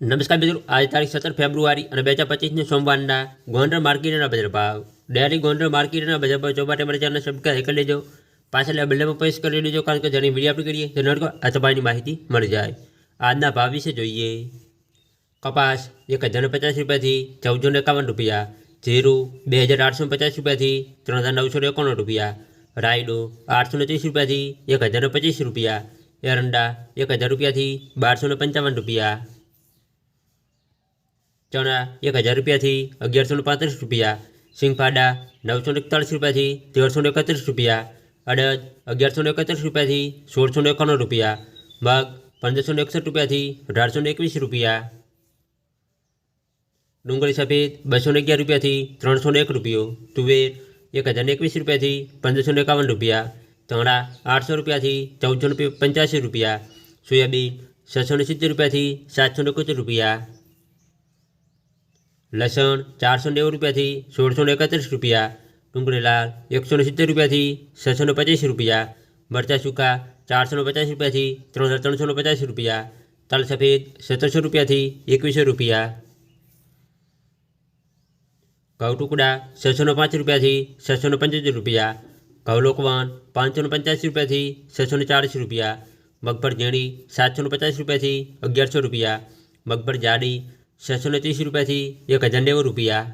નમસ્કાર મિત્રો આજે તારીખ સત્તર ફેબ્રુઆરી અને બે હજાર પચીસને સોમવારના ગોંડલ માર્કેટના બજાર ભાવ ડેરી ગોંડલ માર્કેટના બજાર ભાવ જોવા માટે મારે ચેનલ સબસ્ક્રાઈબ કરી લેજો પાછળ બિલમાં પ્રેસ કરી લેજો કારણ કે જેની વિડીયો આપણે કરીએ તેનો અર્થ આ તમારી માહિતી મળી જાય આજના ભાવ વિશે જોઈએ કપાસ એક હજાર પચાસ રૂપિયાથી ચૌદસો ને એકાવન રૂપિયા જીરું બે હજાર આઠસો પચાસ રૂપિયાથી ત્રણ હજાર નવસો ને એકાણું રૂપિયા રાયડો આઠસો ને ત્રીસ રૂપિયાથી એક હજાર ને પચીસ રૂપિયા એરંડા એક હજાર રૂપિયાથી બારસો ને પંચાવન રૂપિયા ચણા એક હજાર રૂપિયાથી અગિયારસો ને પાંત્રીસ રૂપિયા સિંગફાડા નવસો ને એકતાળીસ રૂપિયાથી તેરસો ને એકત્રીસ રૂપિયા અડદ અગિયારસો ને એકત્રીસ રૂપિયાથી સોળસો ને એકાણું રૂપિયા મગ પંદરસો ને એકસઠ રૂપિયાથી અઢારસો ને એકવીસ રૂપિયા ડુંગળી સફેદ બસો ને અગિયાર રૂપિયાથી ત્રણસો ને એક રૂપિયો તુવેર એક હજાર ને એકવીસ રૂપિયાથી પંદરસો ને એકાવન રૂપિયા ચણા આઠસો રૂપિયાથી ચૌદસો ને પંચ્યાસી રૂપિયા સોયાબીન છસો ને સિત્તેર રૂપિયાથી સાતસો ને એકોતેર રૂપિયા લસણ ચારસો નેવું રૂપિયાથી સોળસો ને એકત્રીસ રૂપિયા ડુંગળી લાલ એકસો ને સિત્તેર રૂપિયાથી છસો ને પચીસ રૂપિયા મરચાં સૂકા ચારસો ને પચાસ રૂપિયાથી ત્રણ હજાર ત્રણસો ને પચાસ રૂપિયા તલ સફેદ સત્તરસો રૂપિયાથી એકવીસો રૂપિયા ઘઉં ટુકડા છસો ને પાંચ રૂપિયાથી છસો ને પંચોતેર રૂપિયા ઘઉં લોકવાન પાંચસો ને પંચ્યાસી રૂપિયાથી છસો ને ચાળીસ રૂપિયા મગફળ ઝીણી સાતસો ને પચાસ રૂપિયાથી અગિયારસો રૂપિયા મગફળ જાડી છસો ને ત્રીસ રૂપિયાથી એક હજાર નેવું રૂપિયા.